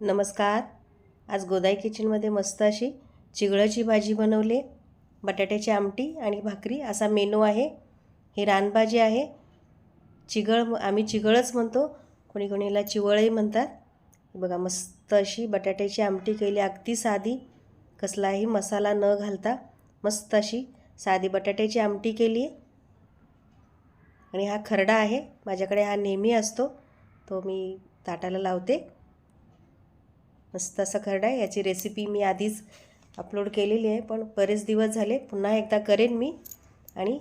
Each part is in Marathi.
नमस्कार. आज गोदाई किचनमध्ये मस्त अशी चिगळाची भाजी बनवली बटाट्याची आमटी आणि भाकरी असा मेनू आहे. ही रानभाजी आहे. चिगळ आम्ही चिगळच म्हणतो. कोणी कोणीला चिवळही म्हणतात. बघा मस्त अशी बटाट्याची आमटी केली अगदी साधी. कसलाही मसाला न घालता मस्त अशी साधी बटाट्याची आमटी केली आणि हा खरडा आहे. माझ्याकडे हा नेहमी असतो. तो मी ताटाला लावते. मस्त असा खरडा आहे. याची रेसिपी मी आधीच अपलोड केलेली आहे पण बरेच दिवस झाले. पुन्हा एकदा करेन मी. आणि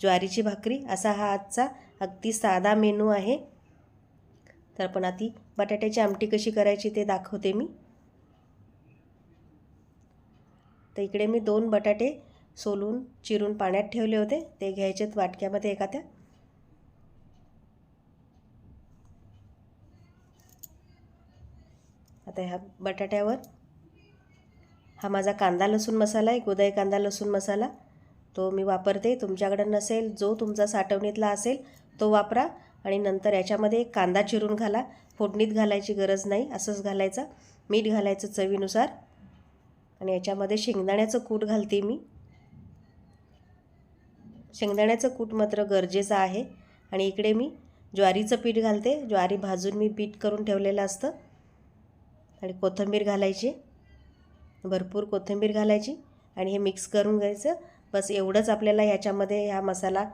ज्वारीची भाकरी असा हा आजचा अगदी साधा मेनू आहे. तर पण आधी बटाट्याची आमटी कशी करायची ते दाखवते मी. तर इकडे मी दोन बटाटे सोलून चिरून पाण्यात ठेवले होते. ते घ्यायचेत वाटक्यामध्ये एखाद्या. आता ह्या बटाट्यावर. हा माझा कांदा लसूण मसाला आहे गोदाई कांदा लसूण मसाला. तो मी वापरते. तुमच्याकडं नसेल जो तुमचा साठवणीतला असेल तो वापरा आणि नंतर याच्यामध्ये कांदा चिरून घाला. फोडणीत घालायची गरज नाही असंच घालायचं. मीठ घालायचं चवीनुसार. आणि याच्यामध्ये शेंगदाण्याचं कूट घालते मी. शेंगदाण्याचं कूट मात्र गरजेचं आहे. आणि इकडे मी ज्वारीचं पीठ घालते. ज्वारी भाजून मी पीठ करून ठेवलेलं असतं. आणि कोथिंबीर घालायची. भरपूर कोथिंबीर घालायची आणि हे मिक्स करून घ्यायचं. बस एवढंच आपल्याला ह्याच्यामध्ये हा मसाला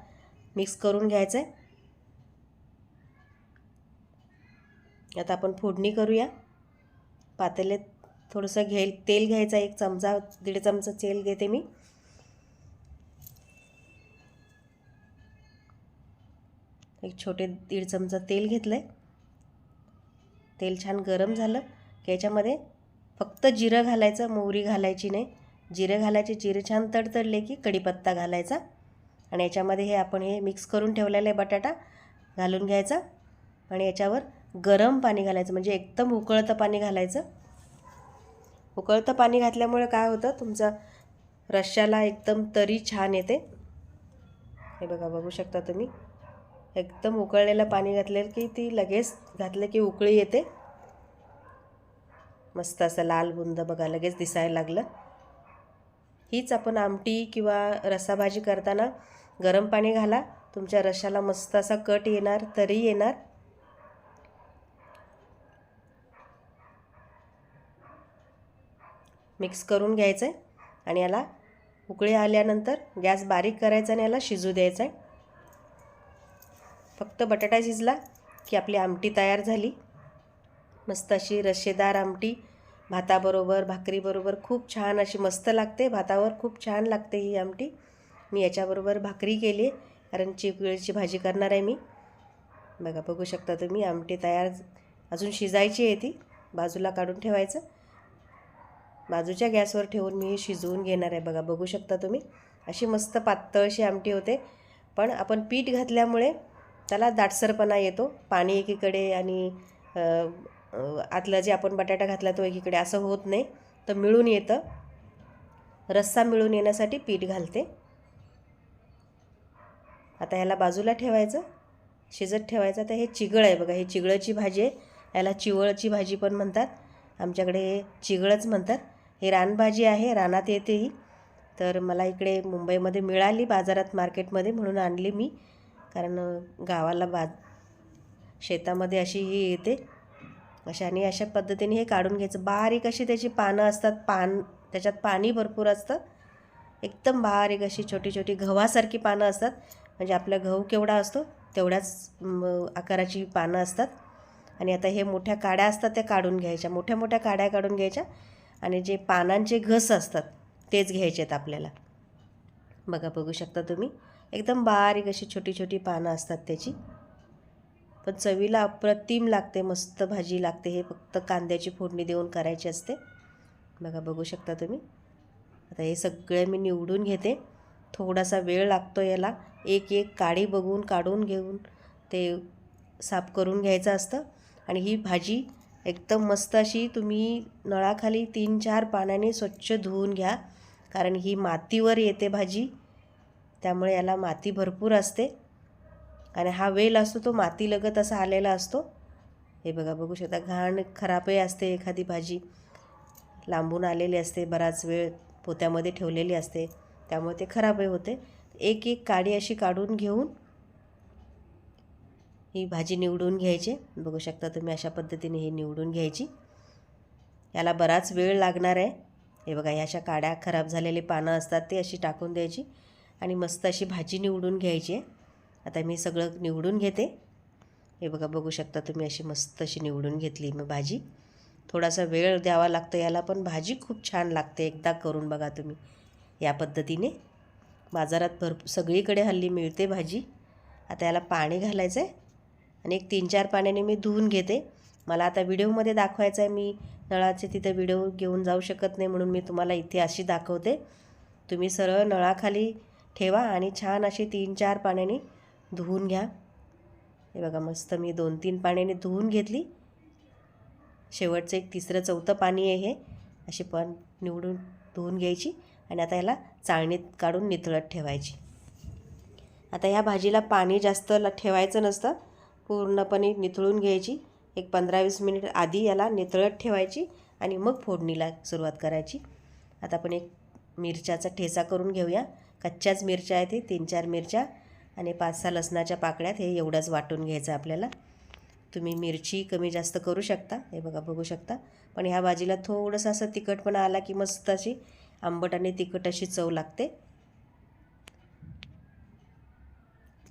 मिक्स करून घ्यायचा आहे. आता आपण फोडणी करूया. पातेल्यात थोडंसं घे तेल घ्यायचं एक चमचा दीड चमचा तेल घेते मी. एक छोटे दीड चमचा तेल घेतलं आहे तेल छान गरम झालं. की याच्यामध्ये फक्त जिरं घालायचं मोहरी घालायची नाही. जिरं घालायचे जिरे छान तडतडले की कढीपत्ता घालायचा. आणि याच्यामध्ये हे आपण हे मिक्स करून ठेवलेलं आहे बटाटा घालून घ्यायचा. आणि याच्यावर गरम पाणी घालायचं म्हणजे एकदम उकळतं पाणी घालायचं. उकळतं पाणी घातल्यामुळे काय होतं तुमचा रश्श्याला एकदम तरी छान येते. हे बघा बघू शकता तुम्ही. एकदम उकळलेलं पाणी घातलेलं की ती लगेच घातलं की उकळी येते. मस्त असं लाल बुंद बघा लगेच दिसायला लागलं. हीच आपण आमटी किंवा रसाभाजी करताना गरम पाणी घाला. तुमच्या रशाला मस्त असा कट येणार तरी येणार. मिक्स करून घ्यायचं आहे आणि याला उकळी आल्यानंतर गॅस बारीक करायचा आणि याला शिजू द्यायचा आहे फक्त बटाटा शिजला की आपली आमटी तयार झाली. मस्त अशी रस्सेदार आमटी. भाताबरोबर भाकरीबरोबर खूप छान अशी मस्त लागते. भातावर खूप छान लागते ही आमटी. मी याच्याबरोबर भाकरी केली कारण चिकळीची भाजी करणार आहे मी. बघा बघू शकता तुम्ही आमटी तयार अजून शिजायची आहे ती. बाजूला काढून ठेवायचं. बाजूच्या गॅसवर ठेवून मी शिजवून घेणार आहे. बघा बघू शकता तुम्ही. अशी मस्त पातळशी आमटी होते. पण आपण पीठ घातल्यामुळे त्याला दाटसरपणा येतो. पाणी एकीकडे आणि आतला जे आपण बटाटा घातला तो एकीकडे असं होत नाही तर मिळून येतं. रस्सा मिळून येण्यासाठी पीठ घालते. आता ह्याला बाजूला ठेवायचं. शिजत ठेवायचं. तर हे चिगळ आहे बघा. हे चिगळची भाजी आहे. याला चिवळची भाजी पण म्हणतात. आमच्याकडे हे चिगळच म्हणतात. हे रानभाजी आहे. रानात येते ही. तर मला इकडे मुंबईमध्ये मिळाली बाजारात मार्केटमध्ये म्हणून आणली मी. कारण गावाला बा शेतामध्ये अशी ही येते. अशा आणि अशा पद्धतीने हे काढून घ्यायचं. बारीक अशी त्याची पानं असतात पान त्याच्यात पाणी भरपूर असतं. एकदम बारीक अशी छोटी छोटी गव्हासारखी पानं असतात. म्हणजे आपला गहू केवढा असतो तेवढ्याच आकाराची पानं असतात. आणि आता हे मोठ्या काड्या असतात त्या काढून घ्यायच्या. मोठ्या मोठ्या काड्या काढून घ्यायच्या. आणि जे पानांचे घस असतात तेच घ्यायचे आहेत आपल्याला. बघा बघू शकता तुम्ही. एकदम बारीक अशी छोटी छोटी पानं असतात त्याची. पण चवीला अप्रतिम लागते मस्त भाजी लागते. हे फक्त कांद्याची फोडणी देऊन करायची असते. बघा बघू शकता तुम्ही. आता हे सगळे मी निवडून घेते. थोडासा वेळ लागतो याला. एक एक काडी बघून काढून घेऊन ते साफ करून घ्यायचं असतं. आणि ही भाजी एकदम मस्त अशी तुम्ही नळाखाली तीन चार पाण्याने स्वच्छ धुवून घ्या. कारण ही मातीवर येते भाजी. त्यामुळे याला माती भरपूर असते. कारण हा वेल असतो तो माती लगत असा आलेला असतो. हे बघा बघू शकता घाण खराबही असते एखादी भाजी लांबून आलेली असते बराच वेळ पोत्यामध्ये ठेवलेली असते त्यामुळे ते खराबही होते. एक एक काडी अशी काढून घेऊन ही भाजी निवडून घ्यायची. बघू शकता तुम्ही अशा पद्धतीने ही निवडून घ्यायची. याला बराच वेळ लागणार आहे. हे बघा ह्या अशा काड्या खराब झालेली पानं असतात ते अशी टाकून द्यायची आणि मस्त अशी भाजी निवडून घ्यायची आहे. आता मी सगळं निवडून घेते. हे बघा बघू शकता तुम्ही अशी मस्त अशी निवडून घेतली मी भाजी. थोडासा वेळ द्यावा लागतो याला पण भाजी खूप छान लागते. एकदा करून बघा तुम्ही. या पद्धतीने बाजारात भरपूर सगळीकडे हल्ली मिळते भाजी. आता याला पाणी घालायचं आहे आणि एक तीन चार पाण्याने मी धुवून घेते. मला आता व्हिडिओमध्ये दाखवायचं आहे मी नळाचे तिथे व्हिडिओ घेऊन जाऊ शकत नाही म्हणून मी तुम्हाला इथे अशी दाखवते. तुम्ही सरळ नळाखाली ठेवा आणि छान अशी तीन चार पाण्याने धुवून घ्या. हे बघा मस्त मी दोन तीन पाण्याने धुवून घेतली. शेवटचं एक तिसरं चौथं पाणी आहे हे. अशी पण निवडून धुवून घ्यायची आणि आता याला चाळणीत काढून निथळत ठेवायची. आता ह्या भाजीला पाणी जास्त ला ठेवायचं नसतं. पूर्णपणे निथळून घ्यायची. एक पंधरा वीस मिनिट आधी याला निथळत ठेवायची आणि मग फोडणीला सुरुवात करायची. आता आपण एक मिरच्याचा ठेचा करून घेऊया. कच्च्याच मिरच्या आहेत तीन चार मिरच्या. आणि पाच सहा लसणाच्या पाकळ्यात हे एवढंच वाटून घ्यायचं आपल्याला. तुम्ही मिरची कमी जास्त करू शकता हे बघा बघू शकता. पण ह्या भाजीला थोडंसं असं तिखटपणा आला की मस्त अशी आंबट आणि तिखट अशी चव लागते.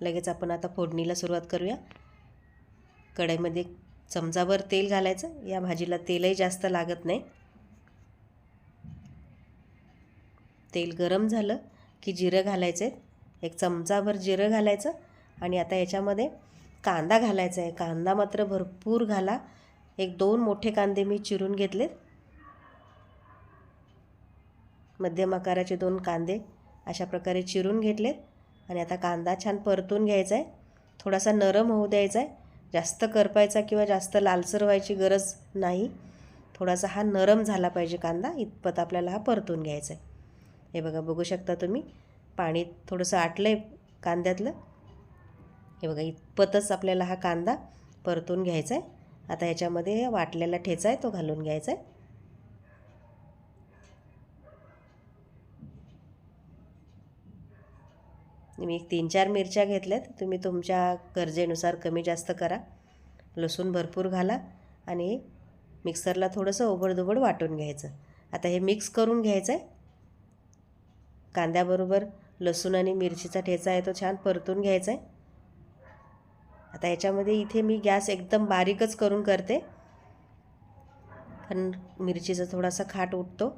लगेच आपण आता फोडणीला सुरुवात करूया. कढईमध्ये चमचाभर तेल घालायचं. या भाजीला तेलही जास्त लागत नाही. तेल गरम झालं की जिरं घालायचं आहे एक चमचाभर जिरं घालायचं आणि आता याच्यामध्ये कांदा घालायचा आहे. कांदा मात्र भरपूर घाला. एक दोन मोठे कांदे मी चिरून घेतलेत. मध्यम आकाराचे दोन कांदे अशा प्रकारे चिरून घेतलेत. आणि आता कांदा छान परतून घ्यायचा आहे. थोडासा नरम होऊ द्यायचा आहे. जास्त करपायचा किंवा जास्त लालसर व्हायची गरज नाही. थोडासा हा नरम झाला पाहिजे कांदा. इतपत आपल्याला हा परतून घ्यायचा आहे. हे बघा बघू शकता तुम्ही. पाणी थोडंसं आटलं आहे कांद्यातलं. हे बघा इतपतच आपल्याला हा कांदा परतून घ्यायचा आहे आता ह्याच्यामध्ये वाटलेला ठेचा आहे तो घालून घ्यायचा आहे मी एक तीन चार मिरच्या घेतल्यात तुम्ही तुमच्या गरजेनुसार कमी जास्त करा. लसूण भरपूर घाला आणि मिक्सरला थोडंसं ओबडधोबड वाटून घ्यायचं. आता हे मिक्स करून घ्यायचं आहे कांद्याबरोबर लसूण आणि मिरचीचा ठेचा आहे तो छान परतून घ्यायचा आहे. आता याच्यामध्ये इथे मी गॅस एकदम बारीकच करून करते. कारण मिरचीचा थोडासा खाट उठतो.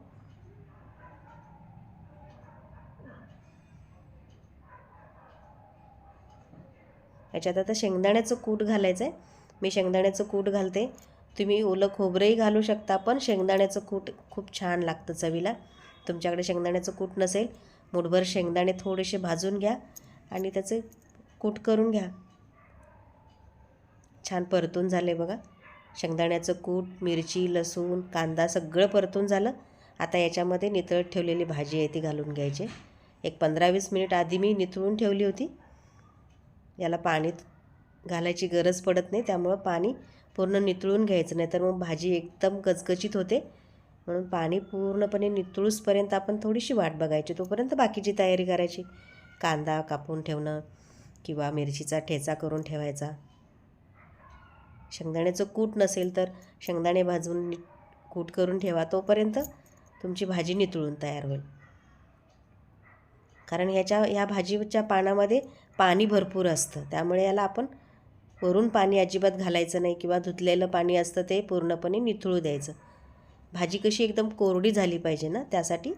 याच्यात आता शेंगदाण्याचं कूट घालायचं आहे मी शेंगदाण्याचं कूट घालते. तुम्ही ओलं खोबरंही घालू शकता पण शेंगदाण्याचं कूट खूप छान लागतं चवीला. तुमच्याकडे शेंगदाण्याचं कूट नसेल मुठभर शेंगदाणे थोडेसे भाजून घ्या आणि त्याचे कूट करून घ्या. छान परतून झाले बघा. शेंगदाण्याचं कूट मिरची लसूण कांदा सगळं परतून झालं. आता याच्यामध्ये नितळत ठेवलेली भाजी आहे ती घालून घ्यायची. एक पंधरा वीस मिनिट आधी मी निथळून ठेवली होती. याला पाणी घालायची गरज पडत नाही त्यामुळं पाणी पूर्ण नितळून घ्यायचं. नाही तर मग भाजी एकदम गचगचीत होते. म्हणून पाणी पूर्णपणे नितळूसपर्यंत आपण थोडीशी वाट बघायची तोपर्यंत बाकीची तयारी करायची. कांदा कापून ठेवणं किंवा मिरचीचा ठेचा करून ठेवायचा. शेंगदाण्याचं कूट नसेल तर शेंगदाणे भाजून कूट करून ठेवा तोपर्यंत तुमची भाजी नितळून तयार होईल. कारण ह्याच्या ह्या भाजीच्या पानामध्ये पाणी भरपूर असतं त्यामुळे याला आपण वरून पाणी अजिबात घालायचं नाही किंवा धुतलेलं पाणी असतं ते पूर्णपणे निथळू द्यायचं. भाजी कशी एकदम कोरडी झाली पाहिजे ना त्यासाठी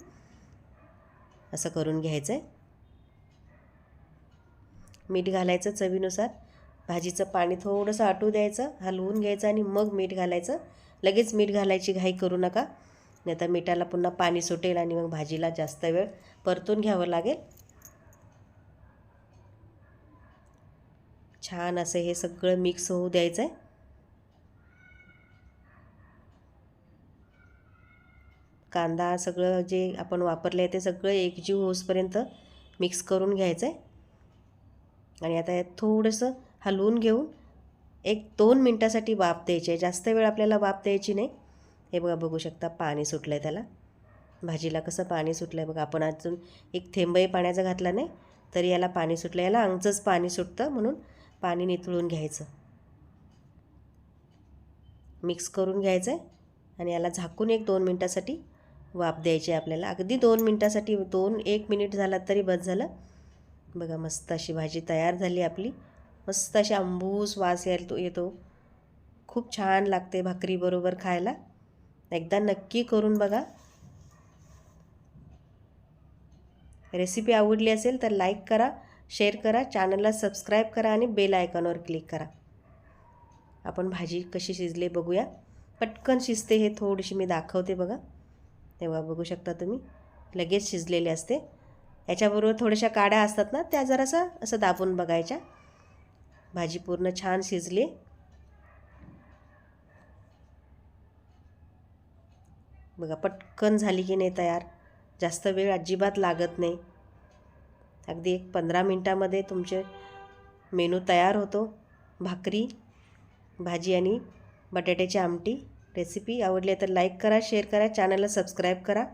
असं करून घ्यायचं आहे मीठ घालायचं चवीनुसार. भाजीचं पाणी थोडंसं आटू द्यायचं हलवून घ्यायचं आणि मग मीठ घालायचं. लगेच मीठ घालायची घाई करू नका. नाही तर मिठाला पुन्हा पाणी सुटेल आणि मग भाजीला जास्त वेळ परतून घ्यावं लागेल. छान असं हे सगळं मिक्स होऊ द्यायचं आहे कांदा सगळं जे आपण वापरले आहे ते सगळं एकजीव होसपर्यंत मिक्स करून घ्यायचं आहे. आणि आता यात थोडंसं हलवून घेऊन एक दोन मिनटासाठी वाफ द्यायची आहे. जास्त वेळ आपल्याला वाफ द्यायची नाही. हे बघा बघू शकता पाणी सुटलं आहे त्याला. भाजीला कसं पाणी सुटलं आहे बघा. आपण अजून एक थेंबही पाण्याचा घातला नाही तरी याला पाणी सुटलं याला अंगचंच पाणी सुटतं म्हणून पाणी निथळून घ्यायचं. मिक्स करून घ्यायचं आहे. आणि याला झाकून एक दोन मिनटासाठी वाफ द्यायची आहे आपल्याला. अगदी दोन मिनटासाठी दोन एक मिनिट झाला तरी बस झालं. बघा मस्त अशी भाजी तयार झाली आपली. मस्त अशी आंबूस वास येतो येतो. खूप छान लागते भाकरीबरोबर खायला. एकदा नक्की करून बघा. रेसिपी आवडली असेल तर लाईक करा शेअर करा चॅनलला सबस्क्राईब करा आणि बेल आयकॉनवर क्लिक करा. आपण भाजी कशी शिजली बघूया. पटकन शिजते हे थोडीशी मी दाखवते बघा. तेव्हा बघू शकता तुम्ही. लगेच शिजलेले असते. याच्याबरोबर थोड्याशा काड्या असतात ना त्या जरासं असं दाबून बघायच्या. भाजी पूर्ण छान शिजली. बघा पटकन झाली की नाही तयार. जास्त वेळ अजिबात लागत नाही. अगदी एक पंधरा मिनटामध्ये तुमचे मेनू तयार होतो. भाकरी भाजी आणि बटाट्याची आमटी. रेसिपी आवडली तर लाईक करा शेअर करा चॅनलला सबस्क्राईब करा.